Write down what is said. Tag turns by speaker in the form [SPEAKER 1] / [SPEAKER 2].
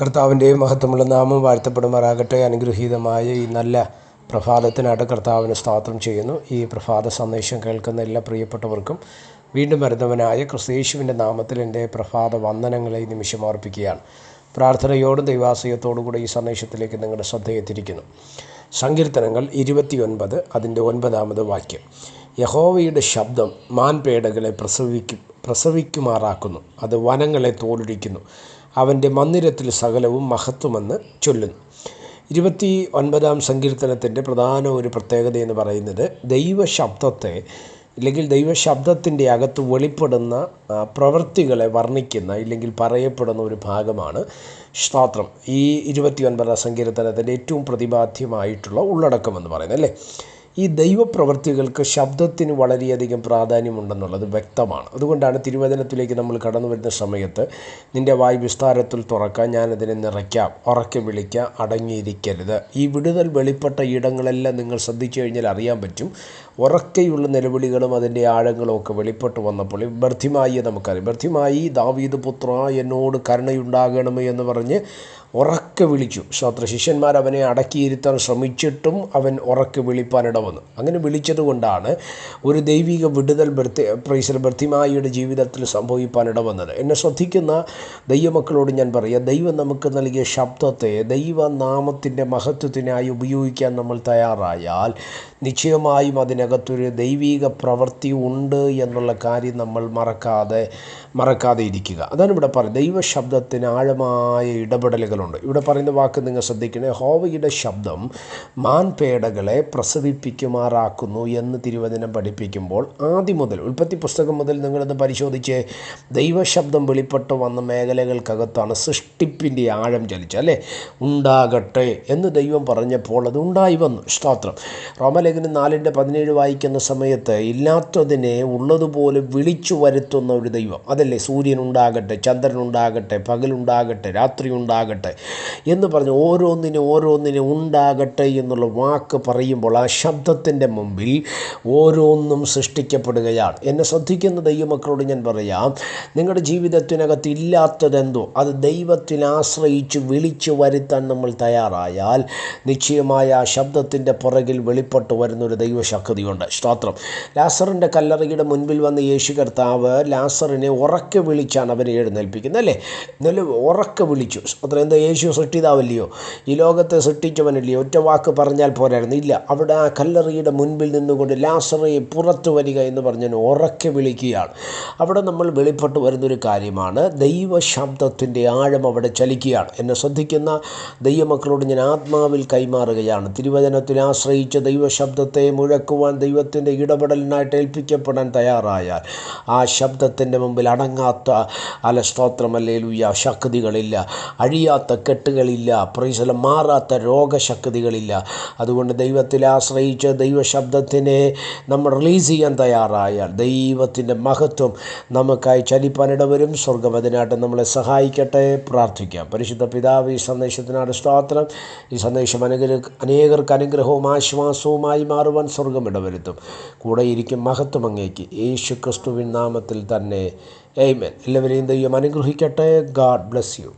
[SPEAKER 1] കർത്താവിന്റെ മഹത്വമുള്ള നാമം വാഴ്ത്തപ്പെടുമാറാകട്ടെ. അനുഗ്രഹീതമായ ഈ നല്ല പ്രഭാതത്തിനായിട്ട് കർത്താവിന് സ്തോത്രം ചെയ്യുന്നു. ഈ പ്രഭാത സന്ദേശം കേൾക്കുന്ന എല്ലാ പ്രിയപ്പെട്ടവർക്കും വീണ്ടും വരുന്നവനായ ക്രിസ്തേശുവിന്റെ നാമത്തിൽ എന്റെ പ്രഭാത വന്ദനങ്ങളെ നിമിഷം അർപ്പിക്കുകയാണ്. പ്രാർത്ഥനയോടും ദൈവാശ്രയത്തോടു കൂടെ ഈ സന്ദേശത്തിലേക്ക് നിങ്ങളുടെ ശ്രദ്ധയെത്തിരിക്കുന്നു സങ്കീർത്തനങ്ങൾ ഇരുപത്തിയൊൻപത് അതിന്റെ ഒൻപതാമത് വാക്യം. യഹോവയുടെ ശബ്ദം മാൻപേടകളെ പ്രസവിക്കും പ്രസവിക്കുമാറാക്കുന്നു. അത് വനങ്ങളെ തോലുടിക്കുന്നു അവന്റെ മന്ദിരത്തിൽ സകലവും മഹത്വമെന്ന് ചൊല്ലുന്നു. ഇരുപത്തി ഒൻപതാം സങ്കീർത്തനത്തിന്റെ പ്രധാന ഒരു പ്രത്യേകത എന്ന് പറയുന്നത് ദൈവശബ്ദത്തെ അല്ലെങ്കിൽ ദൈവശബ്ദത്തിന്റെ അകത്ത് വെളിപ്പെടുന്ന പ്രവൃത്തികളെ വർണിക്കുന്ന ഇല്ലെങ്കിൽ പറയപ്പെടുന്ന ഒരു ഭാഗമാണ് സ്തോത്രം ഈ ഇരുപത്തി ഒൻപതാം സങ്കീർത്തനത്തിന്റെ ഏറ്റവും പ്രതിപാദ്യമായിട്ടുള്ള ഉള്ളടക്കം എന്ന് പറയുന്നത് അല്ലേ? ഈ ദൈവപ്രവൃത്തികൾക്ക് ശബ്ദത്തിന് വളരെയധികം പ്രാധാന്യമുണ്ടെന്നുള്ളത് വ്യക്തമാണ്. അതുകൊണ്ടാണ് തിരുവചനത്തിലേക്ക് നമ്മൾ കടന്നു വരുന്ന സമയത്ത് നിന്റെ വായ് വിസ്താരത്തിൽ തുറക്കാം ഞാനതിനെ നിറയ്ക്കാം ഉറക്കെ വിളിക്കാം അടങ്ങിയിരിക്കരുത്. ഈ വിടുതൽ വെളിപ്പെട്ട ഇടങ്ങളെല്ലാം നിങ്ങൾ ശ്രദ്ധിച്ചു കഴിഞ്ഞാൽ അറിയാൻ പറ്റും. ഉറക്കെയുള്ള നിലവിളികളും അതിന്റെ ആഴങ്ങളും ഒക്കെ വെളിപ്പെട്ട് വന്നപ്പോൾ ഈ ബർധിമായി നമുക്കറിയാം. ബർധിമായി ദാവീദ് പുത്ര എന്നോട് കരുണയുണ്ടാകണമേ എന്ന് പറഞ്ഞ് ഉറക്കെ വിളിച്ചു. ശ്രോത്ര ശിഷ്യന്മാർ അവനെ അടക്കിയിരുത്താൻ ശ്രമിച്ചിട്ടും അവൻ ഉറക്കെ വിളിപ്പാനിട വന്നു. അങ്ങനെ വിളിച്ചതുകൊണ്ടാണ് ഒരു ദൈവിക വിടുതൽ ബർത്തി പ്രൈസൽ ബർത്തിമായിയുടെ ജീവിതത്തിൽ സംഭവിപ്പാനിട വന്നത്. എന്നെ ശ്രദ്ധിക്കുന്ന ദൈവമക്കളോട് ഞാൻ പറയുക ദൈവം നമുക്ക് നൽകിയ ശബ്ദത്തെ ദൈവനാമത്തിന്റെ മഹത്വത്തിനായി ഉപയോഗിക്കാൻ നമ്മൾ തയ്യാറായാൽ നിശ്ചയമായും അതിനകത്തൊരു ദൈവിക പ്രവൃത്തി ഉണ്ട് എന്നുള്ള കാര്യം നമ്മൾ മറക്കാതെ മറക്കാതെ ഇരിക്കുക. അതാണ് ഇവിടെ പറയുന്നത്. ദൈവശബ്ദത്തിന് ആഴമായ ഇടപെടലുകളുണ്ട് ഇവിടെ പറയുന്ന വാക്ക് നിങ്ങൾ ശ്രദ്ധിക്കണേ. ഹോവയുടെ ശബ്ദം മാൻപേടകളെ പ്രസവിപ്പിക്കുമാറാക്കുന്നു എന്ന് തിരുവചനം പഠിപ്പിക്കുമ്പോൾ ആദ്യം മുതൽ ഉൽപ്പത്തി പുസ്തകം മുതൽ നിങ്ങളിത് പരിശോധിച്ച് ദൈവശബ്ദം വെളിപ്പെട്ട് വന്ന മേഖലകൾക്കകത്താണ് സൃഷ്ടിപ്പിന്റെ ആഴം ചലിച്ചത് അല്ലേ? ഉണ്ടാകട്ടെ എന്ന് ദൈവം പറഞ്ഞപ്പോൾ അത് ഉണ്ടായി വന്നു. സ്തോത്രം. റോമലേഖനം നാലിന്റെ പതിനേഴ് വായിക്കുന്ന സമയത്ത് ഇല്ലാത്തതിനെ ഉള്ളതുപോലെ വിളിച്ചു വരുത്തുന്ന ഒരു ദൈവം. അതല്ലേ? സൂര്യൻ ഉണ്ടാകട്ടെ ചന്ദ്രൻ ഉണ്ടാകട്ടെ പകലുണ്ടാകട്ടെ രാത്രി ഉണ്ടാകട്ടെ. എന്ന് പറഞ്ഞ് ഓരോന്നിനും ഓരോന്നിനും ഉണ്ടാകട്ടെ എന്നുള്ള വാക്ക് പറയുമ്പോൾ ആ ശബ്ദത്തിന്റെ മുമ്പിൽ ഓരോന്നും സൃഷ്ടിക്കപ്പെടുകയാണ്. എന്നെ ശ്രദ്ധിക്കുന്ന ദൈവമക്കളോട് ഞാൻ പറയാം നിങ്ങളുടെ ജീവിതത്തിനകത്ത് ഇല്ലാത്തതെന്തോ അത് ദൈവത്തിൽ ആശ്രയിച്ച് വിളിച്ചു വരുത്താൻ നമ്മൾ തയ്യാറായാൽ നിശ്ചയമായ ആ ശബ്ദത്തിന്റെ പുറകിൽ വെളിപ്പെട്ട് വരുന്നൊരു ദൈവശക്തിയുണ്ട്. സ്തോത്രം. ലാസറിന്റെ കല്ലറയുടെ മുൻപിൽ വന്ന യേശു കർത്താവ് ലാസറിനെ ഉറക്കെ വിളിച്ചാണ് അവനെ എഴുന്നേൽപ്പിക്കുന്നത് അല്ലേ? നല്ല ഉറക്കെ വിളിച്ചു. സ്തോത്രം. എന്താ യേശു സൃഷ്ടിതാവല്ലയോ? ഈ ലോകത്തെ സൃഷ്ടിച്ചവനല്ലയോ ഒറ്റ വാക്ക് പറഞ്ഞാൽ പോരായിരുന്നു. ഇല്ല അവിടെ ആ കല്ലറിയുടെ മുൻപിൽ നിന്നുകൊണ്ട് ലാസറയെ പുറത്തു വരിക എന്ന് പറഞ്ഞാൽ ഉറക്കെ വിളിക്കുകയാണ്. അവിടെ നമ്മൾ വെളിപ്പെട്ട് വരുന്നൊരു കാര്യമാണ്. ദൈവശബ്ദത്തിന്റെ ആഴം അവിടെ ചലിക്കുകയാണ്. എന്നെ ശ്രദ്ധിക്കുന്ന ദൈവമക്കളോട് ഞാൻ ആത്മാവിൽ കൈമാറുകയാണ്. തിരുവചനത്തിൽ ആശ്രയിച്ച ദൈവശബ്ദത്തെ മുഴക്കുവാൻ ദൈവത്തിന്റെ ഇടപെടലിനായിട്ട് ഏൽപ്പിക്കപ്പെടാൻ തയ്യാറായാൽ ആ ശബ്ദത്തിന്റെ മുമ്പിൽ അടങ്ങാത്ത അല സ്തോത്രമല്ലേലുയ്യ ശക്തികളില്ല. അഴിയാത്ത കെട്ടുകളില്ല പ്രീസല മാറാത്ത രോഗശക്തികളില്ല. അതുകൊണ്ട് ദൈവത്തിൽ ആശ്രയിച്ച് ദൈവശബ്ദത്തിനെ നമ്മൾ റിലീസ് ചെയ്യാൻ തയ്യാറായാൽ ദൈവത്തിന്റെ മഹത്വം നമുക്കായി ചലിപ്പാനിടവരും സ്വർഗം അതിനായിട്ട് നമ്മളെ സഹായിക്കട്ടെ. പ്രാർത്ഥിക്കാം. പരിശുദ്ധ പിതാവ് ഈ സന്ദേശത്തിനാണ് സ്തോത്രം. ഈ സന്ദേശം അനുഗ്രഹ അനേകർക്ക് അനുഗ്രഹവും ആശ്വാസവുമായി മാറുവാൻ സ്വർഗം ഇടവരുത്തും. കൂടെ ഇരിക്കും മഹത്വം അങ്ങേക്ക്. യേശു ക്രിസ്തുവിൻ നാമത്തിൽ തന്നെ. എയ്മൻ എല്ലാവരെയും ദൈവം അനുഗ്രഹിക്കട്ടെ. God bless you